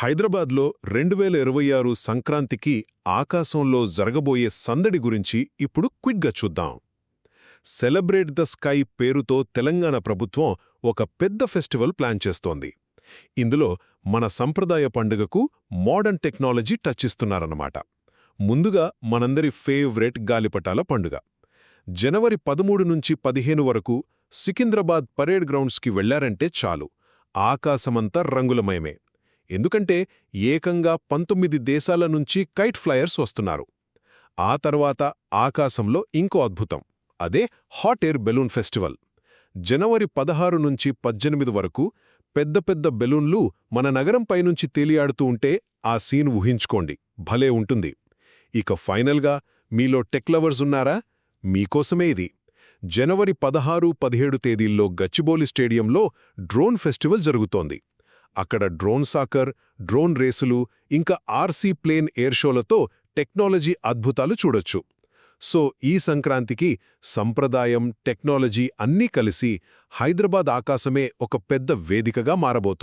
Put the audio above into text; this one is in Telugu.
హైదరాబాద్లో రెండు వేల ఇరవై ఆరు సంక్రాంతికి ఆకాశంలో జరగబోయే సందడి గురించి ఇప్పుడు క్విక్గా చూద్దాం. సెలబ్రేట్ ద స్కై పేరుతో తెలంగాణ ప్రభుత్వం ఒక పెద్ద ఫెస్టివల్ ప్లాన్ చేస్తోంది. ఇందులో మన సంప్రదాయ పండుగకు మోడర్న్ టెక్నాలజీ టచ్ ఇస్తున్నారన్నమాట. ముందుగా మనందరి ఫేవరెట్ గాలిపటాల పండుగ. జనవరి పదమూడు నుంచి పదిహేను వరకు సికింద్రాబాద్ పరేడ్ గ్రౌండ్స్కి వెళ్ళారంటే చాలు. ఆకాశమంతా రంగులమయమే. ఎందుకంటే ఏకంగా పంతొమ్మిది దేశాల నుంచి కైట్ ఫ్లయర్స్ వస్తున్నారు. ఆ తర్వాత ఆకాశంలో ఇంకో అద్భుతం. అదే హాట్ ఎయిర్ బెలూన్ ఫెస్టివల్. జనవరి పదహారు నుంచి పద్దెనిమిది వరకు పెద్ద పెద్ద బెలూన్లు మన నగరం పైనుంచి తేలియాడుతూ ఉంటే ఆ సీన్ ఊహించుకోండి. భలే ఉంటుంది. ఇక ఫైనల్గా మీలో టెక్ లవర్స్ ఉన్నారా? మీకోసమే ఇది. జనవరి పదహారు పదిహేడు తేదీల్లో గచ్చిబౌలి స్టేడియంలో డ్రోన్ ఫెస్టివల్ జరుగుతోంది. అక్కడ డ్రోన్ సాకర్ డ్రోన్ రేసులు ఇంకా ఆర్సీ ప్లేన్ ఎయిర్ షోలతో టెక్నాలజీ అద్భుతాలు చూడొచ్చు. సో ఈ సంక్రాంతికి సంప్రదాయం టెక్నాలజీ అన్నీ కలిసి హైదరాబాద్ ఆకాశమే ఒక పెద్ద వేదికగా మారబోతోంది.